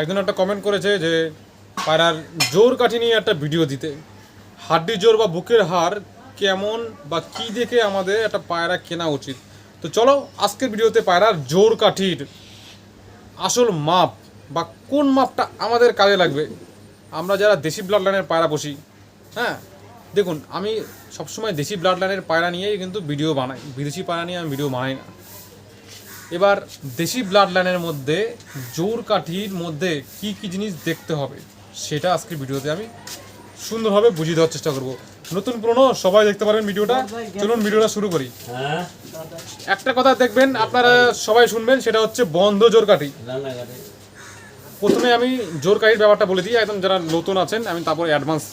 একজন একটা কমেন্ট করেছে যে পায়রার জোর কাঠি নিয়ে একটা ভিডিও দিতে। হাড্ডি জোর বা বুকের হার কেমন বা কি দেখে আমাদের একটা পায়রা কেনা উচিত? তো চলো, আজকের ভিডিওতে পায়রার জোর কাঠির আসল মাপ বা কোন মাপটা আমাদের কাজে লাগবে? আমরা যারা দেশি ব্লাড লাইনের পায়রা বসি হ্যাঁ? দেখুন, আমি সবসময় দেশি ব্লাড লাইনের পায়রা নিয়েই কিন্তু ভিডিও বানাই। বিদেশি পায়রা নিয়ে আমি ভিডিও বানাই না। এবার দেশি ব্লাড লাইনের মধ্যে জোর কাঠির মধ্যে কি কি জিনিস দেখতে হবে সেটা আজকে ভিডিওতে আমি সুন্দরভাবে বুঝিয়ে দেওয়ার চেষ্টা করব। নতুন পুরনো সবাই দেখতে পারেন ভিডিওটা। চলুন ভিডিওটা শুরু করি। হ্যাঁ। একটা কথা দেখবেন আপনারা সবাই শুনবেন সেটা হচ্ছে বন্ধ জোর কাঠি। প্রথমে আমি জোর কাঠির ব্যাপারটা বলে দিই একদম যারা নতুন আছেন আমি তারপরে অ্যাডভান্স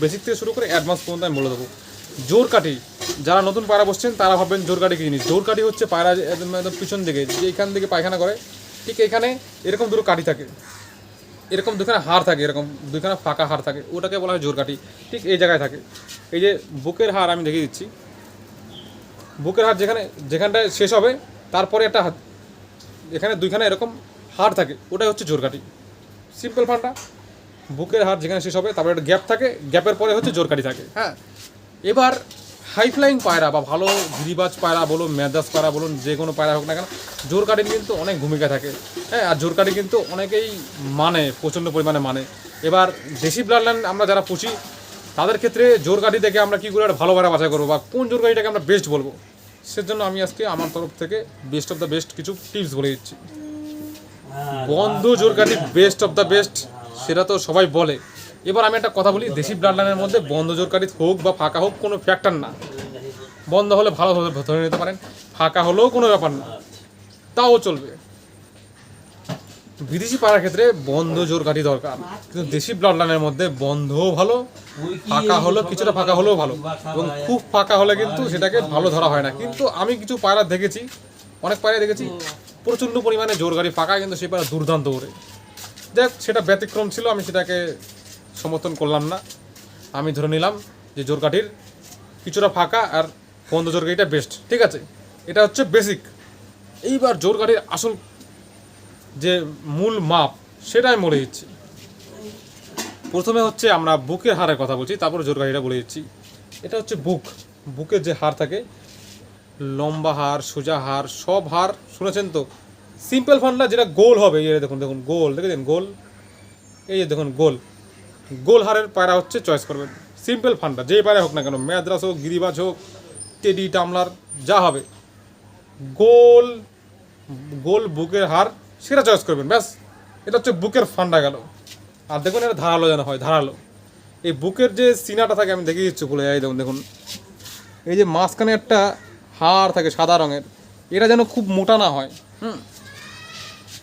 বেসিক থেকে শুরু করে অ্যাডভান্স পর্যন্ত আমি বলে দেবো। জোর কাঠি যারা নতুন পায়রা বসছেন, তারা ভাববেন জোর কাঠি কি জিনিস। জোর কাঠি হচ্ছে পায়রা একদম পিছন দিকে, যে এখান থেকে পায়খানা করে, ঠিক এখানে এরকম দুটো কাঠি থাকে। এরকম দুখানা হাড় থাকে, এরকম দুখানা ফাঁকা হাড় থাকে। ওটাকে বলা হয় জোর কাঠি ঠিক এই জায়গায় থাকে। এই যে বুকের হাড় আমি দেখিয়ে দিচ্ছি। বুকের হাড় যেখানে, যেখানটায় শেষ হবে, তারপরে একটা হাত, এখানে দুইখানে এরকম হাড় থাকে। ওটাই হচ্ছে জোর কাঠি সিম্পল ফান্ডা। বুকের হাড় যেখানে শেষ হবে, তারপরে একটা গ্যাপ থাকে। গ্যাপের পরে হচ্ছে জোর কাঠি থাকে। হ্যাঁ। এবার হাই ফ্লাইং পায়রা বা ভালো গিরিবাজ পায়রা বলুন মেজাজ পায়রা বলুন যে কোনো পায়রা হোক না কেন জোর কাঠির কিন্তু অনেক ভূমিকা থাকে। হ্যাঁ আর জোর কাঠি কিন্তু অনেকেই মানে প্রচণ্ড পরিমাণে মানে। এবার দেশি ব্লাড লাইন আমরা যারা পুষি তাদের ক্ষেত্রে জোর কাঠি থেকে আমরা কী করে একটা ভালো পায়রা বাছাই করব বা কোন জোর কাঠিটাকে আমরা বেস্ট বলব? সেজন্য আমি আজকে আমার তরফ থেকে বেস্ট অফ দ্য বেস্ট কিছু টিপস বলে দিচ্ছি। বন্ধ জোর কাঠি বেস্ট অফ দ্য বেস্ট সেটা তো সবাই বলে। এবার আমি একটা কথা বলি, দেশি ব্লাড লাইনের মধ্যে বন্ধ জোর কাঠি হোক বা ফাঁকা হোক কোনো ফ্যাক্টর না। বন্ধ হলে ভালো ধরে নিতে পারেন, ফাঁকা হলেও কোনো ব্যাপার না। তাও চলবে। বিদেশি পাড়ার ক্ষেত্রে বন্ধ জোর কাঠি দরকার, কিন্তু দেশি ব্লাড লাইনের মধ্যে বন্ধও ভালো, ফাঁকা হলো কিছুটা ফাঁকা হলেও ভালো। এবং খুব ফাঁকা হলে কিন্তু সেটাকে ভালো ধরা হয় না। কিন্তু আমি কিছু পায়রা দেখেছি, অনেক পায়রা দেখেছি, প্রচণ্ড পরিমাণে জোর গাড়ি ফাঁকা, কিন্তু সেই পায়রা দুর্দান্ত ওড়ে। দেখ, সেটা ব্যতিক্রম ছিল, আমি সেটাকে সমর্থন করলাম না। আমি ধরে নিলাম যে জোর কাঠির কিছুটা ফাঁকা আর বন্ধ জোর গাড়িটা বেস্ট ঠিক আছে? এটা হচ্ছে বেসিক এইবার জোর গাড়ির আসল যে মূল মাপ, সেটা আমি বলে দিচ্ছি। প্রথমে হচ্ছে আমরা বুকের হারের কথা বলছি, তারপরে জোর গাড়িটা বলে দিচ্ছি। এটা হচ্ছে বুক। বুকের যে হার থাকে, লম্বা হার, সোজা হার, সব হার, শুনেছেন তো? সিম্পল ফান্ডা যেটা গোল হবে, এই দেখুন দেখুন, গোল, দেখেছেন? গোল। এই যে দেখুন, গোল। গোল হারের পায়রা হচ্ছে চয়েস করবেন। সিম্পল ফান্ডা যে পায়রা হোক না কেন ম্যাদ্রাস হোক, গিরিবাজ হোক, টেডি টামলার, যা হবে। গোল গোল বুকের হার, সেটা চয়েস করবেন, ব্যাস। এটা হচ্ছে বুকের ফান্ডা গেল। আর দেখুন, এটা ধারালো যেন হয়, ধারালো। এই বুকের যে সিনাটা থাকে, আমি দেখিয়ে দিচ্ছি বলে এই দেখুন দেখুন। এই যে মাঝখানে একটা হাড় থাকে, সাদা রঙের, এটা যেন খুব মোটা না হয়। হুম।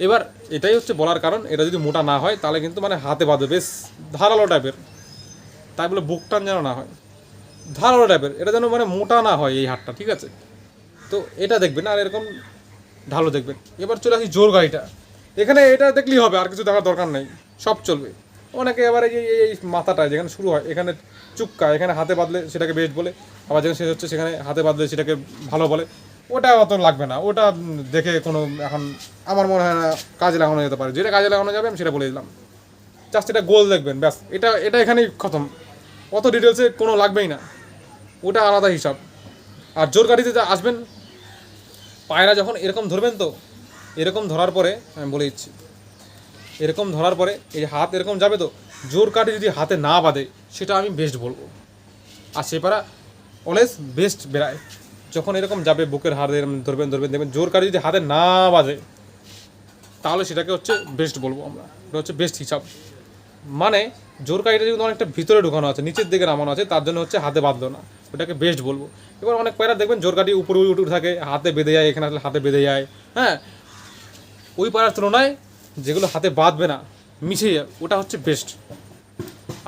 এবার এটাই হচ্ছে বলার কারণ, এটা যদি মোটা না হয়, তাহলে কিন্তু মানে হাতে বাঁধবে বেশ ধারালো টাইপের তাই বলে বুক টান যেন না হয়। ধারালো টাইপের এটা যেন মানে মোটা না হয় এই হাটটা ঠিক আছে? তো এটা দেখবেন, আর এরকম ঢালো দেখবেন। এবার চলে আসি জোর গাড়িটা। এখানে এটা দেখলেই হবে, আর কিছু দেখার দরকার নেই, সব চলবে। অনেকে এবার এই এই মাথাটা যেখানে শুরু হয়, এখানে চুক্কা, এখানে হাতে বাঁধলে সেটাকে বেস্ট বলে, আবার যেখানে শেষ হচ্ছে সেখানে হাতে বাঁধলে সেটাকে ভালো বলে। ওটা অত লাগবে না। ওটা দেখে কোনো এখন আমার মনে হয় না কাজে লাগানো যেতে পারে। যেটা কাজে লাগানো যাবে আমি সেটা বলে দিলাম। জাস্ট এটা গোল দেখবেন, ব্যাস। এটা এটা এখানেই খতম। অত ডিটেলসে কোনো লাগবেই না। ওটা আলাদা হিসাব। আর জোর গাড়িতে যা আসবেন, পায়রা যখন এরকম ধরবেন তো, এরকম ধরার পরে, আমি বলে দিচ্ছি, এরকম ধরার পরে এই হাত এরকম যাবে তো, জোর কাঠি যদি হাতে না বাঁধে, সেটা আমি বেস্ট বলব। আর সে পারা অলওয়েজ বেস্ট বেড়ায়। যখন এরকম যাবে বুকের হাত এরকম ধরবেন ধরবেন, দেখবেন জোর কাঠি যদি হাতে না বাজে, তাহলে সেটাকে হচ্ছে বেস্ট বলব আমরা। এটা হচ্ছে বেস্ট হিসাব। মানে জোর কাঠিটা কিন্তু অনেকটা ভিতরে ঢুকানো আছে, নিচের দিকে নামানো আছে, তার জন্য হচ্ছে হাতে বাঁধলো না। ওটাকে বেস্ট বলব। এবার অনেক পায়রা দেখবেন জোর কাঠি উপরে উঠে থাকে, হাতে বেঁধে যায়, এখানে আসলে হাতে বেঁধে যায় হ্যাঁ? ওই পায়রার তুলনায় যেগুলো হাতে বাঁধবে না, মিশে যায়, ওটা হচ্ছে বেস্ট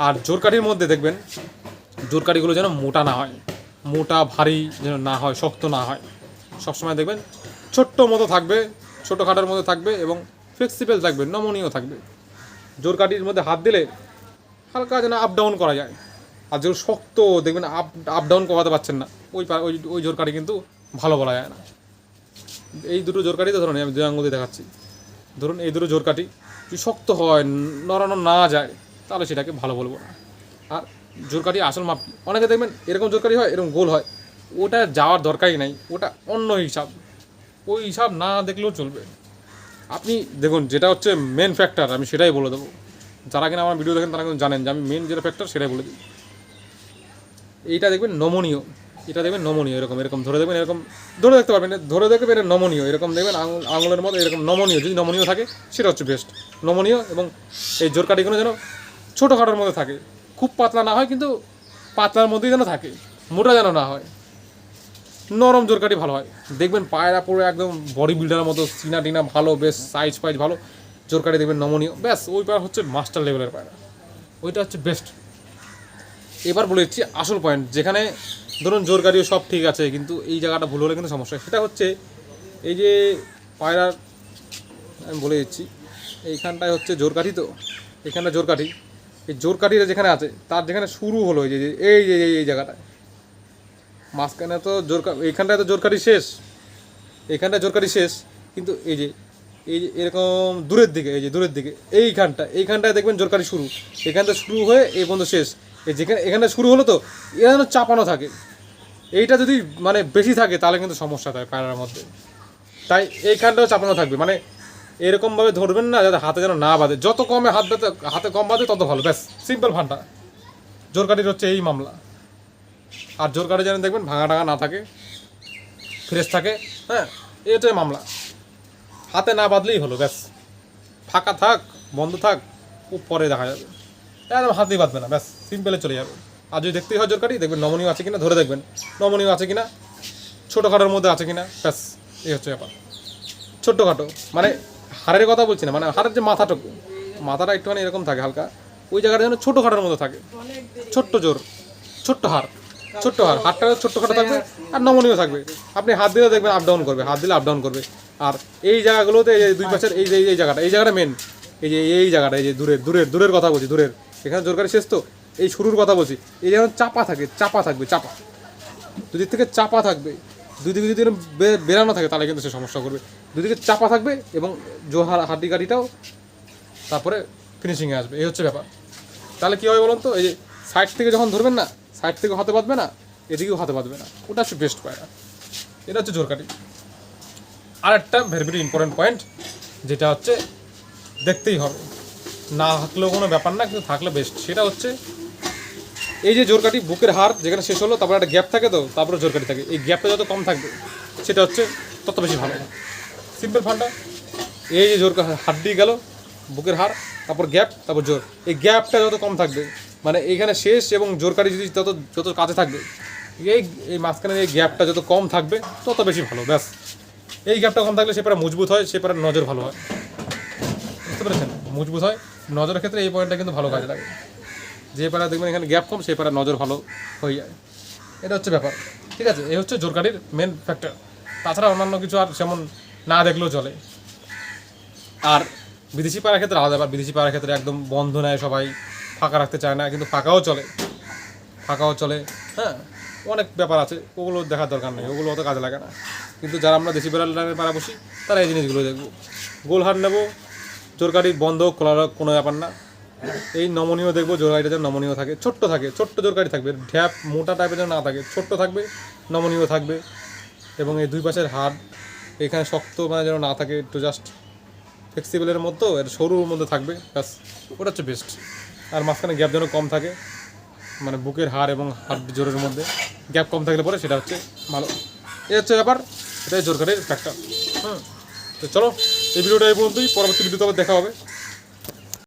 আর জোর কাঠির মধ্যে দেখবেন, জোর কাঠিগুলো যেন মোটা না হয়। মোটা, ভারী যেন না হয়, শক্ত না হয়। সবসময় দেখবেন ছোট্ট মতো থাকবে ছোটো খাটার মধ্যে থাকবে এবং ফ্লেক্সিবল থাকবে, নমনীয় থাকবে। জোর কাঠির মধ্যে হাত দিলে হালকা যেন আপ ডাউন করা যায়। আর যেগুলো শক্ত, দেখবেন আপ আপ ডাউন করাতে পারছেন না, ওই ওই ওই জোর কাঠি কিন্তু ভালো বলা যায় না। এই দুটো জোর কাঠি তো ধরুন, আমি দুই দিয়ে দেখাচ্ছি। ধরুন এই দুটো জোর কাঠি যদি শক্ত হয়, নড়ানো না যায়, তাহলে সেটাকে ভালো বলব না। আর জোরকাঠি আসল মাপ? অনেকে দেখবেন এরকম জোরকাঠি হয়, এরকম গোল হয়। ওটা যাওয়ার দরকারই নাই, ওটা অন্য হিসাব। ওই হিসাব না দেখলেও চলবে। আপনি দেখুন, যেটা হচ্ছে মেন ফ্যাক্টর আমি সেটাই বলে দেবো। যারা কিনা আমার ভিডিও দেখেন, তারা কিন্তু জানেন যে আমি মেন যেটা ফ্যাক্টর সেটাই বলে দিই। এইটা দেখবেন নমনীয়। এটা দেখবেন নমনীয়, এরকম এরকম। ধরে দেখবেন এরকম, ধরে দেখতে পারবেন, ধরে দেখবেন এটা নমনীয়। এরকম দেখবেন আঙুল, আঙুলের মতো এরকম নমনীয়। যদি নমনীয় থাকে, সেটা হচ্ছে বেস্ট নমনীয় এবং এই জোর কাঠিগুলো যেন ছোটোখাটোর মধ্যে থাকে। খুব পাতলা না হয়, কিন্তু পাতলার মধ্যেই যেন থাকে, মোটা যেন না হয়। নরম জোরকাঠি ভালো হয়। দেখবেন পায়রা পুরো একদম বডি বিল্ডারের মতো, সিনা টিনা ভালো, বেশ সাইজ ফাইজ ভালো। জোরকাঠি দেখবেন নমনীয়। ব্যাস, ওই পায়রা হচ্ছে মাস্টার লেভেলের পায়রা। ওইটা হচ্ছে বেস্ট এবার বলে দিচ্ছি আসল পয়েন্ট যেখানে ধরুন জোর গাড়িও সব ঠিক আছে, কিন্তু এই জায়গাটা ভুল হলে কিন্তু সমস্যা। সেটা হচ্ছে এই যে পায়রার, আমি বলে দিচ্ছি, এইখানটায় হচ্ছে জোর কাঠি তো? এখানটা জোর কাঠি এই জোর কাঠিটা যেখানে আছে, তার যেখানে শুরু হলো এই যে এই যে, এই- জায়গাটায়। মাঝখানে তো জোর এইখানটায় তো জোর কাঠি শেষ। এইখানটায় জোর কাঠি শেষ, কিন্তু এই যে এই যে এরকম দূরের দিকে, এই যে দূরের দিকে, এইখানটা, এইখানটায় দেখবেন জোর কাঠি শুরু। এখানটা শুরু হয়ে এই পর্যন্ত শেষ। এই যেখানে এখানে শুরু হলো তো, এরা যেন চাপানো থাকে। এইটা যদি মানে বেশি থাকে, তাহলে কিন্তু সমস্যা থাকে পায়রার মধ্যে। তাই এইখানটাও চাপানো থাকবে। মানে এরকমভাবে ধরবেন না যাতে হাতে যেন না বাঁধে। যত কমে হাত বাঁধে, হাতে কম বাঁধে তত ভালো। ব্যাস সিম্পল ফান্ডা জোর কাঠির হচ্ছে এই মামলা। আর জোর কাঠি যেন দেখবেন ভাঙা টাঙা না থাকে ফ্রেশ থাকে হ্যাঁ? এটাই মামলা। হাতে না বাঁধলেই হলো, ব্যাস। ফাঁকা থাক, বন্ধ থাক পরে দেখা যাবে। একদম হাতেই বাঁধবে না, ব্যাস সিম্পলে চলে যাবে। আর যদি দেখতেই হয় জোরকারি দেখবেন নমনীয় আছে কিনা, ধরে দেখবেন। নমনীয় আছে কিনা, ছোটোখাটোর মধ্যে আছে কিনা, ব্যাস, এই হচ্ছে ব্যাপার। ছোট্টখাটো মানে হাড়ের কথা বলছি না মানে হাড়ের যে মাথাটুকু, মাথাটা একটুখানি এরকম থাকে হালকা, ওই জায়গাটা যেন ছোটোখাটোর মতো থাকে, ছোট্ট জোর, ছোট্ট হাড় ছোট্ট হাড় হাড়টা ছোট্টখাটো থাকবে আর নমনীয় থাকবে। আপনি হাত দিলে দেখবেন আপ ডাউন করবে, হাত দিলে আপ ডাউন করবে। আর এই জায়গাগুলোতে এই দুই পাশের এই যে, এই জায়গাটা এই জায়গাটা মেন এই যে, এই জায়গাটা, এই যে দূরের দূরের দূরের কথা বলছি, দূরের। এখানে জোরকারি শেষ তো, এই শুরুর কথা বলছি। এই যেমন চাপা থাকে, চাপা থাকবে, চাপা। দুদিক থেকে চাপা থাকবে। দুদিকে যদি এরম বে- বেরানো থাকে, তাহলে কিন্তু সে সমস্যা করবে। দুদিকে চাপা থাকবে এবং জোহার হাড্ডি গাড়িটাও তারপরে ফিনিশিংয়ে আসবে। এই হচ্ছে ব্যাপার। তাহলে কী হবে বলুন তো? এই যে সাইড থেকে যখন ধরবেন না সাইড থেকে হাতে বাঁধবে না, এদিকেও হাতে বাঁধবে না। ওটা হচ্ছে বেস্ট পয়েন্ট এটা হচ্ছে জোর জোরকাটি আর একটা ভেরি ভেরি ইম্পর্টেন্ট পয়েন্ট যেটা হচ্ছে দেখতেই হবে। না থাকলেও কোনো ব্যাপার না, কিন্তু থাকলে বেস্ট সেটা হচ্ছে এই যে জোরকাঠি বুকের হার যেখানে শেষ হলো, তারপরে একটা গ্যাপ থাকে তো, তারপরে জোরকাঠি থাকে। এই গ্যাপটা যত কম থাকবে, সেটা হচ্ছে তত বেশি ভালো। সিম্পল ফান্ডা, এই যে জোর হাড্ডি গেল, বুকের হার, তারপর গ্যাপ, তারপর জোর। এই গ্যাপটা যত কম থাকবে মানে এইখানে শেষ এবং জোরকারি যদি তত, যত কাছে থাকবে, এই এই মাঝখানে এই গ্যাপটা যত কম থাকবে, তত বেশি ভালো, ব্যাস। এই গ্যাপটা কম থাকলে সে পারে মজবুত হয়, সে পারে নজর ভালো হয়। বুঝতে পেরেছেন? মজবুত হয়, নজরের ক্ষেত্রে এই পয়েন্টটা কিন্তু ভালো কাজে লাগে। যে পাড়া দেখবেন এখানে গ্যাপ কম, সেই পাড়া নজর ভালো হয়ে যায়। এটা হচ্ছে ব্যাপার। ঠিক আছে এই হচ্ছে জোরকাঠির মেন ফ্যাক্টর তাছাড়া অন্যান্য কিছু আর যেমন না দেখলেও চলে। আর বিদেশি পাড়ার ক্ষেত্রে আলাদা ব্যাপার। বিদেশি পাড়ার ক্ষেত্রে একদম বন্ধ নেয় সবাই, ফাঁকা রাখতে চায় না, কিন্তু ফাঁকাও চলে। ফাঁকাও চলে হ্যাঁ? অনেক ব্যাপার আছে, ওগুলো দেখার দরকার নেই, ওগুলো অত কাজে লাগে না। কিন্তু যারা আমরা দেশি বেড়াল লাইনের পাড়া বসি, তারা এই জিনিসগুলো দেখব। গোলহার নেব জোরকাঠি বন্ধ খোলার কোনো ব্যাপার না। এই নমনীয় দেখব জোরকাঠিটা যেন নমনীয় থাকে। ছোট্ট থাকে, ছোট্ট জোরকাঠি থাকবে। ঢ্যাপ মোটা টাইপের যেন না থাকে, ছোট্ট থাকবে, নমনীয় থাকবে। এবং এই দুই পাশের হাড় এখানে শক্ত মানে যেন না থাকে, একটু জাস্ট ফ্লেক্সিবলের মতো এর সরুর মধ্যে থাকবে, ব্যাস। ওটা হচ্ছে বেস্ট আর মাঝখানে গ্যাপ যেন কম থাকে মানে বুকের হাড় এবং হাড় জোরের মধ্যে। গ্যাপ কম থাকলে পরে সেটা হচ্ছে ভালো। এই হচ্ছে ব্যাপার, এটাই জোরকাঠির ফ্যাক্টর হুম, তো চলো, এই ভিডিওটা এই পর্যন্তই। পরবর্তী ভিডিওতে আবার দেখা হবে।